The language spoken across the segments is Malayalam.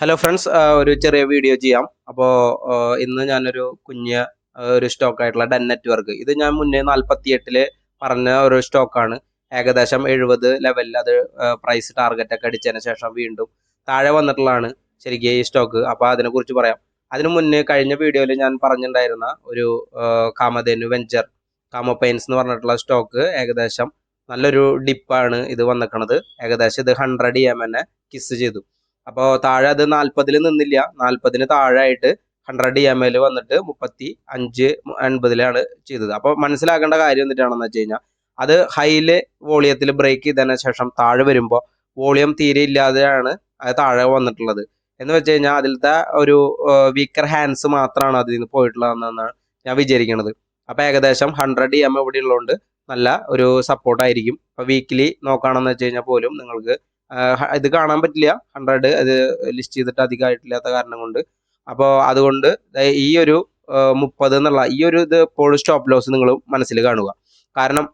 ഹലോ ഫ്രണ്ട്സ് ഒരു ചെറിയ വീഡിയോ ചെയ്യാം. അപ്പോൾ ഇന്ന് ഞാനൊരു കുഞ്ഞ് ഒരു സ്റ്റോക്ക് ആയിട്ടുള്ള ഡെൻ നെറ്റ്വർക്ക് ഇത് ഞാൻ മുന്നേ നാൽപ്പത്തി എട്ടിൽ പറഞ്ഞ ഒരു സ്റ്റോക്കാണ് ഏകദേശം എഴുപത് ലെവലിൽ അത് പ്രൈസ് ടാർഗറ്റ് ഒക്കെ അടിച്ചതിന് ശേഷം വീണ്ടും താഴെ വന്നിട്ടുള്ളതാണ് ശരിക്കും ഈ സ്റ്റോക്ക് അപ്പോൾ അതിനെക്കുറിച്ച് പറയാം. അതിനു മുന്നേ കഴിഞ്ഞ വീഡിയോയിൽ ഞാൻ പറഞ്ഞിട്ടുണ്ടായിരുന്ന ഒരു കാമധേനു വെഞ്ചർ കാമോ പെയിൻസ് എന്ന് പറഞ്ഞിട്ടുള്ള സ്റ്റോക്ക് ഏകദേശം നല്ലൊരു ഡിപ്പാണ് ഇത് വന്നിക്കണത്. ഏകദേശം ഇത് ഹൺഡ്രഡ് എം എന്നെ കിസ് ചെയ്തു. അപ്പോൾ താഴെ അത് നാൽപ്പതിൽ നിന്നില്ല. നാൽപ്പതിന് താഴെ ആയിട്ട് ഹൺഡ്രഡ് എം എൽ വന്നിട്ട് മുപ്പത്തി അഞ്ച് അൻപതിലാണ് ചെയ്തത്. അപ്പോൾ മനസ്സിലാക്കേണ്ട കാര്യം എന്നിട്ടാണെന്ന് വെച്ച് കഴിഞ്ഞാൽ അത് ഹൈലെ വോളിയത്തിൽ ബ്രേക്ക് ചെയ്തതിന് ശേഷം താഴെ വരുമ്പോൾ വോളിയം തീരെ ഇല്ലാതെയാണ് അത് താഴെ വന്നിട്ടുള്ളത്. എന്ന് വെച്ച് കഴിഞ്ഞാൽ അതിലത്തെ ഒരു വീക്കർ ഹാൻഡ്സ് മാത്രമാണ് അതിൽ നിന്ന് പോയിട്ടുള്ളതെന്നാണ് ഞാൻ വിചാരിക്കുന്നത് അപ്പോൾ ഏകദേശം ഹൺഡ്രഡ് എം ഇവിടെ ഉള്ളതുകൊണ്ട് നല്ല ഒരു സപ്പോർട്ടായിരിക്കും അപ്പോൾ വീക്കിലി നോക്കുകയാണെന്ന് വെച്ച് കഴിഞ്ഞാൽ പോലും നിങ്ങൾക്ക് ഇത് കാണാൻ പറ്റില്ല. ഹൺഡ്രഡ് അത് ലിസ്റ്റ് ചെയ്തിട്ട് അധികമായിട്ടില്ലാത്ത കാരണം കൊണ്ട്. അപ്പോൾ അതുകൊണ്ട് ഈ ഒരു മുപ്പത് എന്നുള്ള ഈ ഒരു ഇത് എപ്പോഴും സ്റ്റോപ്പ് ലോസ് നിങ്ങൾ മനസ്സിൽ കാണുക. കാരണം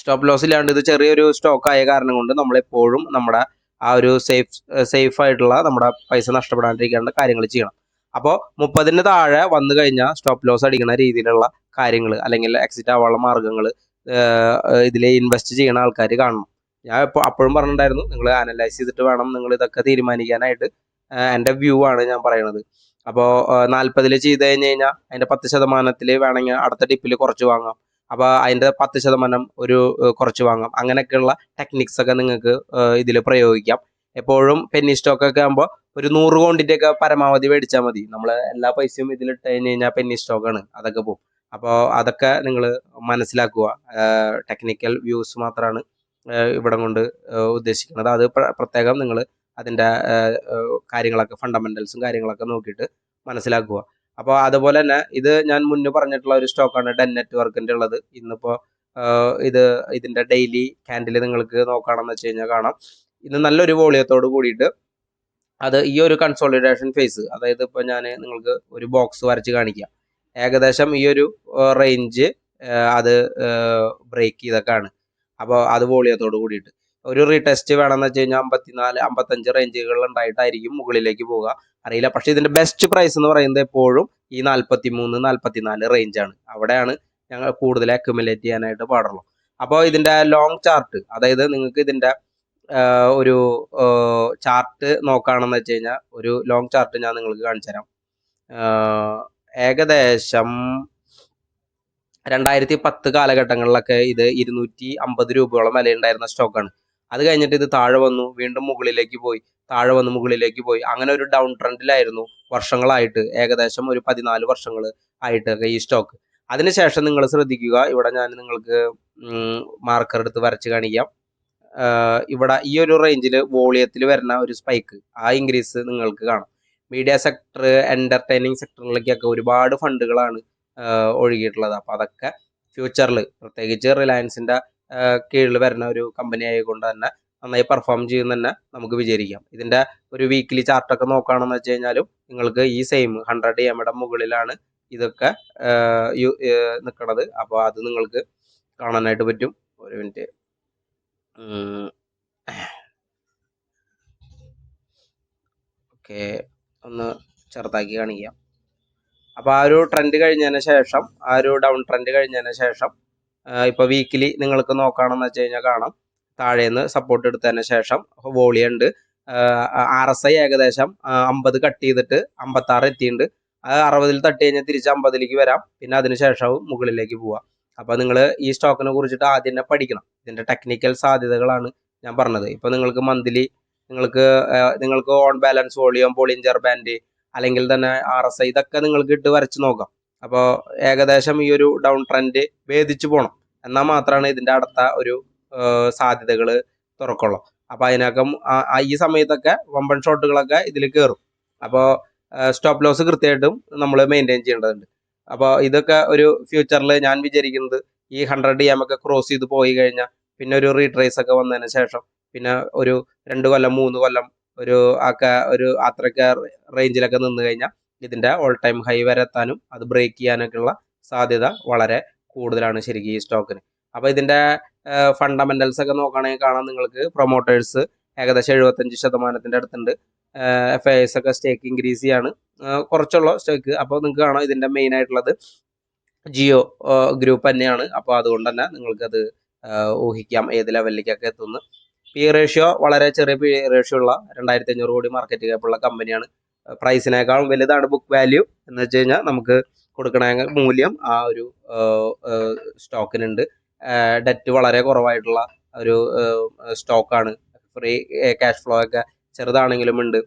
സ്റ്റോപ്പ് ലോസ് ഇല്ലാണ്ട് ഇത് ചെറിയൊരു സ്റ്റോക്ക് ആയ കാരണം കൊണ്ട് നമ്മളെപ്പോഴും നമ്മുടെ ആ ഒരു സേഫ് സേഫ് ആയിട്ടുള്ള നമ്മുടെ പൈസ നഷ്ടപ്പെടാണ്ടിരിക്കേണ്ട കാര്യങ്ങൾ ചെയ്യണം. അപ്പോൾ മുപ്പതിന് താഴെ വന്നു കഴിഞ്ഞാൽ സ്റ്റോപ്പ് ലോസ് അടിക്കുന്ന രീതിയിലുള്ള കാര്യങ്ങൾ അല്ലെങ്കിൽ എക്സിറ്റ് ആവാനുള്ള മാർഗങ്ങൾ ഇതിൽ ഇൻവെസ്റ്റ് ചെയ്യുന്ന ആൾക്കാർ കാണണം. ഞാൻ ഇപ്പോൾ അപ്പോഴും പറഞ്ഞിട്ടുണ്ടായിരുന്നു നിങ്ങൾ അനലൈസ് ചെയ്തിട്ട് വേണം നിങ്ങൾ ഇതൊക്കെ തീരുമാനിക്കാനായിട്ട്. എന്റെ വ്യൂ ആണ് ഞാൻ പറയണത്. അപ്പോൾ നാൽപ്പതിൽ ചെയ്ത് കഴിഞ്ഞ് കഴിഞ്ഞാൽ അതിന്റെ പത്ത് ശതമാനത്തിൽ വേണമെങ്കിൽ അടുത്ത ടിപ്പിൽ കുറച്ച് വാങ്ങാം. അപ്പോൾ അതിന്റെ പത്ത് ശതമാനം ഒരു കുറച്ച് വാങ്ങാം. അങ്ങനെയൊക്കെയുള്ള ടെക്നിക്സ് ഒക്കെ നിങ്ങൾക്ക് ഇതിൽ പ്രയോഗിക്കാം. എപ്പോഴും പെന്നി സ്റ്റോക്ക് ഒക്കെ ആകുമ്പോൾ ഒരു നൂറ് ക്വാണ്ടിറ്റി ഒക്കെ പരമാവധി മേടിച്ചാൽ മതി. നമ്മൾ എല്ലാ പൈസയും ഇതിലിട്ട് കഴിഞ്ഞ് കഴിഞ്ഞാൽ പെന്നി സ്റ്റോക്കാണ് അതൊക്കെ പോകും. അപ്പോൾ അതൊക്കെ നിങ്ങൾ മനസ്സിലാക്കുക. ടെക്നിക്കൽ വ്യൂസ് മാത്രമാണ് ഇവിടെ കൊണ്ട് ഉദ്ദേശിക്കുന്നത്. അത് പ്രത്യേകം നിങ്ങൾ അതിന്റെ കാര്യങ്ങളൊക്കെ ഫണ്ടമെന്റൽസും കാര്യങ്ങളൊക്കെ നോക്കിയിട്ട് മനസ്സിലാക്കുക. അപ്പോൾ അതുപോലെ തന്നെ ഇത് ഞാൻ മുന്നേ പറഞ്ഞിട്ടുള്ള ഒരു സ്റ്റോക്കാണ് ഡെൻ നെറ്റ്വർക്കിന്റെ ഉള്ളത്. ഇന്നിപ്പോൾ ഇത് ഇതിന്റെ ഡെയിലി ക്യാൻഡിൽ നിങ്ങൾക്ക് നോക്കുകയാണെന്ന് വെച്ച് കഴിഞ്ഞാൽ കാണാം. ഇന്ന് നല്ലൊരു വോളിയത്തോട് കൂടിയിട്ട് അത് ഈ ഒരു കൺസോളിഡേഷൻ ഫേസ് അതായത് ഇപ്പോൾ ഞാൻ നിങ്ങൾക്ക് ഒരു ബോക്സ് വരച്ച് കാണിക്കാം. ഏകദേശം ഈ ഒരു റേഞ്ച് അത് ബ്രേക്ക് ചെയ്തൊക്കെയാണ് അപ്പോൾ അത് വോളിയത്തോട് കൂടിയിട്ട്. ഒരു റീടെസ്റ്റ് വേണമെന്ന് വെച്ച് കഴിഞ്ഞാൽ അമ്പത്തിനാല് അമ്പത്തഞ്ച് റേഞ്ചുകൾ ഉണ്ടായിട്ടായിരിക്കും മുകളിലേക്ക് പോവുക. അറിയില്ല. പക്ഷേ ഇതിന്റെ ബെസ്റ്റ് പ്രൈസ് എന്ന് പറയുന്നത് എപ്പോഴും ഈ നാൽപ്പത്തി മൂന്ന് നാൽപ്പത്തിനാല് റേഞ്ചാണ് അവിടെയാണ് ഞങ്ങൾ കൂടുതൽ അക്യുമുലേറ്റ് ചെയ്യാനായിട്ട് പാടുള്ളൂ. അപ്പോൾ ഇതിന്റെ ലോങ് ചാർട്ട് അതായത് നിങ്ങൾക്ക് ഇതിന്റെ ഒരു ചാർട്ട് നോക്കുകയാണെന്ന് വെച്ച് കഴിഞ്ഞാൽ ഒരു ലോങ് ചാർട്ട് ഞാൻ നിങ്ങൾക്ക് കാണിച്ചു തരാം ഏകദേശം രണ്ടായിരത്തി പത്ത് കാലഘട്ടങ്ങളിലൊക്കെ ഇത് ഇരുന്നൂറ്റി അമ്പത് രൂപയോളം വിലയുണ്ടായിരുന്ന സ്റ്റോക്കാണ് അത് കഴിഞ്ഞിട്ട് ഇത് താഴെ വന്നു വീണ്ടും മുകളിലേക്ക് പോയി താഴെ വന്ന് മുകളിലേക്ക് പോയി. അങ്ങനെ ഒരു ഡൗൺ ട്രെൻഡിലായിരുന്നു വർഷങ്ങളായിട്ട്. ഏകദേശം ഒരു പതിനാല് വർഷങ്ങൾ ആയിട്ടൊക്കെ ഈ സ്റ്റോക്ക് അതിനുശേഷം നിങ്ങൾ ശ്രദ്ധിക്കുക ഇവിടെ ഞാൻ നിങ്ങൾക്ക് മാർക്കർ എടുത്ത് വരച്ച് കാണിക്കാം. ഇവിടെ ഈ ഒരു റേഞ്ചിൽ വോളിയത്തിൽ വരുന്ന ഒരു സ്പൈക്ക് ആ ഇൻക്രീസ് നിങ്ങൾക്ക് കാണാം. മീഡിയ സെക്ടർ എന്റർടൈനിങ് സെക്ടറിലേക്കൊക്കെ ഒരുപാട് ഫണ്ടുകളാണ് ഒഴുകിയിട്ടുള്ളത്. അപ്പോൾ അതൊക്കെ ഫ്യൂച്ചറിൽ പ്രത്യേകിച്ച് റിലയൻസിന്റെ കീഴിൽ വരുന്ന ഒരു കമ്പനി ആയതുകൊണ്ട് തന്നെ നന്നായി പെർഫോം ചെയ്യുന്ന തന്നെ നമുക്ക് വിചാരിക്കാം. ഇതിന്റെ ഒരു വീക്കിലി ചാർട്ടൊക്കെ നോക്കുകയാണെന്ന് വെച്ച് കഴിഞ്ഞാലും നിങ്ങൾക്ക് ഈ സെയിം ഹൺഡ്രഡ് എമ്മയുടെ മുകളിലാണ് ഇതൊക്കെ നിൽക്കുന്നത് അപ്പോൾ അത് നിങ്ങൾക്ക് കാണാനായിട്ട് പറ്റും. ഒരു മിനിറ്റ് ഓക്കെ ഒന്ന് ചെറുതാക്കി കാണിക്കാം. അപ്പോൾ ആ ഒരു ട്രെൻഡ് കഴിഞ്ഞതിന് ശേഷം ആ ഒരു ഡൗൺ ട്രെൻഡ് കഴിഞ്ഞതിന് ശേഷം ഇപ്പോൾ വീക്കിലി നിങ്ങൾക്ക് നോക്കുകയാണെന്ന് വെച്ച് കഴിഞ്ഞാൽ കാണാം. താഴേന്ന് സപ്പോർട്ട് എടുത്തതിന് ശേഷം വോളിയം ഉണ്ട്. ആർ എസ് ഐ ഏകദേശം അമ്പത് കട്ട് ചെയ്തിട്ട് അമ്പത്താറ് എത്തിയിട്ടുണ്ട്. അത് അറുപതിൽ തട്ടി കഴിഞ്ഞാൽ തിരിച്ച് അമ്പതിലേക്ക് വരാം. പിന്നെ അതിന് ശേഷവും മുകളിലേക്ക് പോവാം. അപ്പോൾ നിങ്ങൾ ഈ സ്റ്റോക്കിനെ കുറിച്ചിട്ട് ആദ്യം തന്നെ പഠിക്കണം. ഇതിന്റെ ടെക്നിക്കൽ സാധ്യതകളാണ് ഞാൻ പറഞ്ഞത്. ഇപ്പോൾ നിങ്ങൾക്ക് മന്ത്ലി നിങ്ങൾക്ക് നിങ്ങൾക്ക് on balance volume Bollinger band അല്ലെങ്കിൽ തന്നെ ആർ എസ് ഐ ഇതൊക്കെ നിങ്ങൾക്ക് ഇട്ട് വരച്ച് നോക്കാം. അപ്പോൾ ഏകദേശം ഈ ഒരു ഡൗൺ ട്രെൻഡ് ഭേദിച്ചു പോകണം എന്നാൽ മാത്രമാണ് ഇതിന്റെ അടുത്ത ഒരു സാധ്യതകൾ തുറക്കുള്ളൂ. അപ്പോൾ അതിനകം ഈ സമയത്തൊക്കെ വമ്പൻ ഷോട്ടുകളൊക്കെ ഇതിൽ കയറും. അപ്പോൾ സ്റ്റോപ്പ് ലോസ് കൃത്യമായിട്ടും നമ്മൾ മെയിന്റെയിൻ ചെയ്യേണ്ടതുണ്ട്. അപ്പോൾ ഇതൊക്കെ ഒരു ഫ്യൂച്ചറിൽ ഞാൻ വിചാരിക്കുന്നത് ഈ ഹൺഡ്രഡ് എം ഒക്കെ ക്രോസ് ചെയ്ത് പോയി കഴിഞ്ഞാൽ പിന്നെ ഒരു റീട്രേസ് ഒക്കെ വന്നതിന് ശേഷം പിന്നെ ഒരു രണ്ട് കൊല്ലം മൂന്ന് കൊല്ലം ഒരു ഒക്കെ ഒരു അത്രയ്ക്ക് റേഞ്ചിലൊക്കെ നിന്ന് കഴിഞ്ഞാൽ ഇതിന്റെ ഓൾ ടൈം ഹൈ വരെ എത്താനും അത് ബ്രേക്ക് ചെയ്യാനൊക്കെയുള്ള സാധ്യത വളരെ കൂടുതലാണ് ശരിക്കും ഈ സ്റ്റോക്കിന് അപ്പോൾ ഇതിന്റെ ഫണ്ടമെന്റൽസ് ഒക്കെ നോക്കുകയാണെങ്കിൽ കാണാം. നിങ്ങൾക്ക് പ്രൊമോട്ടേഴ്സ് ഏകദേശം എഴുപത്തഞ്ച് ശതമാനത്തിന്റെ അടുത്തുണ്ട്. എഫ് ഐ എസ് ഒക്കെ സ്റ്റേക്ക് ഇൻക്രീസ് ചെയ്യാണ്. കുറച്ചുള്ള സ്റ്റേക്ക് അപ്പോൾ നിങ്ങൾക്ക് കാണാം ഇതിന്റെ മെയിൻ ആയിട്ടുള്ളത് ജിയോ ഗ്രൂപ്പ് തന്നെയാണ്. അപ്പോൾ അതുകൊണ്ട് തന്നെ നിങ്ങൾക്കത് ഊഹിക്കാം ഏത് ലെവലിലേക്കൊക്കെ എത്തുന്നു. പി റേഷ്യോ വളരെ ചെറിയ പി റേഷ്യോ ഉള്ള രണ്ടായിരത്തി അഞ്ഞൂറ് കോടി മാർക്കറ്റ് ക്യാപ്പുള്ള കമ്പനിയാണ് പ്രൈസിനേക്കാളും വലുതാണ് ബുക്ക് വാല്യൂ എന്ന് വെച്ച് കഴിഞ്ഞാൽ നമുക്ക് കൊടുക്കണ മൂല്യം ആ ഒരു സ്റ്റോക്കിനുണ്ട് ഡെറ്റ് വളരെ കുറവായിട്ടുള്ള ഒരു സ്റ്റോക്കാണ് ഫ്രീ ക്യാഷ് ഫ്ലോ ഒക്കെ ചെറുതാണെങ്കിലും ഉണ്ട്.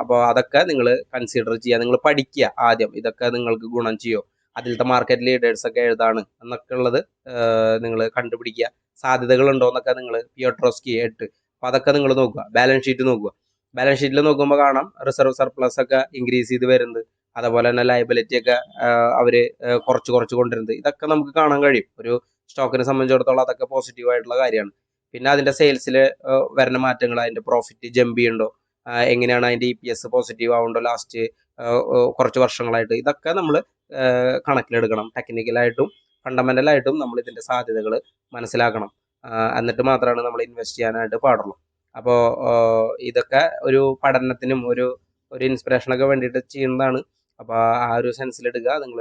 അപ്പോൾ അതൊക്കെ നിങ്ങൾ കൺസിഡർ ചെയ്യുക. നിങ്ങൾ പഠിക്കുക ആദ്യം. ഇതൊക്കെ നിങ്ങൾക്ക് ഗുണം ചെയ്യോ. അതിലത്തെ മാർക്കറ്റ് ലീഡേഴ്സ് ഒക്കെ എഴുതാണ് എന്നൊക്കെ ഉള്ളത് നിങ്ങൾ കണ്ടുപിടിക്കുക. സാധ്യതകൾ ഉണ്ടോ എന്നൊക്കെ നിങ്ങൾ പിയോട്രോസ്കി എട്ട് അപ്പോൾ അതൊക്കെ നിങ്ങൾ നോക്കുക. ബാലൻസ് ഷീറ്റ് നോക്കുക. ബാലൻസ് ഷീറ്റിൽ നോക്കുമ്പോൾ കാണാം. റിസർവ് സർപ്ലസ് ഒക്കെ ഇൻക്രീസ് ചെയ്ത് വരുന്നത്. അതേപോലെ തന്നെ ലയബിലിറ്റി ഒക്കെ അവർ കുറച്ച് കുറച്ച് കൊണ്ടുവരുന്നത്. ഇതൊക്കെ നമുക്ക് കാണാൻ കഴിയും. ഒരു സ്റ്റോക്കിനെ സംബന്ധിച്ചിടത്തോളം അതൊക്കെ പോസിറ്റീവ് ആയിട്ടുള്ള കാര്യമാണ്. പിന്നെ അതിന്റെ സെയിൽസിൽ വരുന്ന മാറ്റങ്ങൾ അതിന്റെ പ്രോഫിറ്റ് ജമ്പ് ചെയ്യുന്നുണ്ടോ? എങ്ങനെയാണ് അതിന്റെ ഇ പി എസ് പോസിറ്റീവ് ആവുന്നുണ്ടോ ലാസ്റ്റ് കുറച്ച് വർഷങ്ങളായിട്ട്? ഇതൊക്കെ നമ്മൾ കണക്കിലെടുക്കണം. ടെക്നിക്കലായിട്ടും ഫണ്ടമെന്റലായിട്ടും നമ്മൾ ഇതിന്റെ സാധ്യതകൾ മനസ്സിലാക്കണം. എന്നിട്ട് മാത്രമാണ് നമ്മൾ ഇൻവെസ്റ്റ് ചെയ്യാനായിട്ട് പാടുള്ളൂ. അപ്പോൾ ഇതൊക്കെ ഒരു പഠനത്തിനും ഒരു ഒരു ഇൻസ്പിറേഷനൊക്കെ വേണ്ടിയിട്ട് ചെയ്യുന്നതാണ്. അപ്പോൾ ആ ഒരു സെൻസിലെടുക്കുക നിങ്ങൾ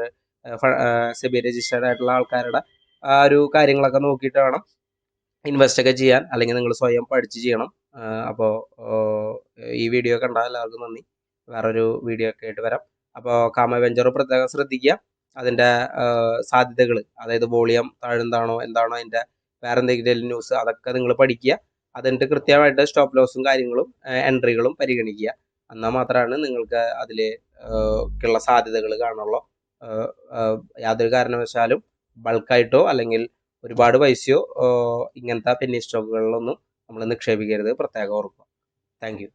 സെബി രജിസ്റ്റേർഡ് ആയിട്ടുള്ള ആൾക്കാരുടെ ആ ഒരു കാര്യങ്ങളൊക്കെ നോക്കിയിട്ട് വേണം ഇൻവെസ്റ്റ് ഒക്കെ ചെയ്യാൻ അല്ലെങ്കിൽ നിങ്ങൾ സ്വയം പഠിച്ച് ചെയ്യണം. അപ്പോൾ ഈ വീഡിയോ കണ്ട എല്ലാവർക്കും നന്ദി. വേറൊരു വീഡിയോ ഒക്കെ ആയിട്ട് വരാം. അപ്പോൾ കാമ വെഞ്ചർ പ്രത്യേകം ശ്രദ്ധിക്കുക. അതിന്റെ സാധ്യതകൾ അതായത് വോളിയം താഴ്ന്നതാണോ എന്താണോ അതിന്റെ വേറെ എന്തെങ്കിലും ന്യൂസ് അതൊക്കെ നിങ്ങൾ പഠിക്കുക. അതിന്റെ കൃത്യമായിട്ട് സ്റ്റോപ്പ് ലോസും കാര്യങ്ങളും എൻട്രികളും പരിഗണിക്കുക. എന്നാൽ മാത്രമാണ് നിങ്ങൾക്ക് അതിൽ ഉള്ള സാധ്യതകൾ കാണുള്ളൂ. യാതൊരു കാരണവശാലും ബൾക്കായിട്ടോ അല്ലെങ്കിൽ ഒരുപാട് പൈസയോ ഇങ്ങനത്തെ പെന്നി സ്റ്റോക്കുകളിലൊന്നും നമ്മൾ നിക്ഷേപിക്കരുത്. പ്രത്യേകം ഓർക്കുക. താങ്ക്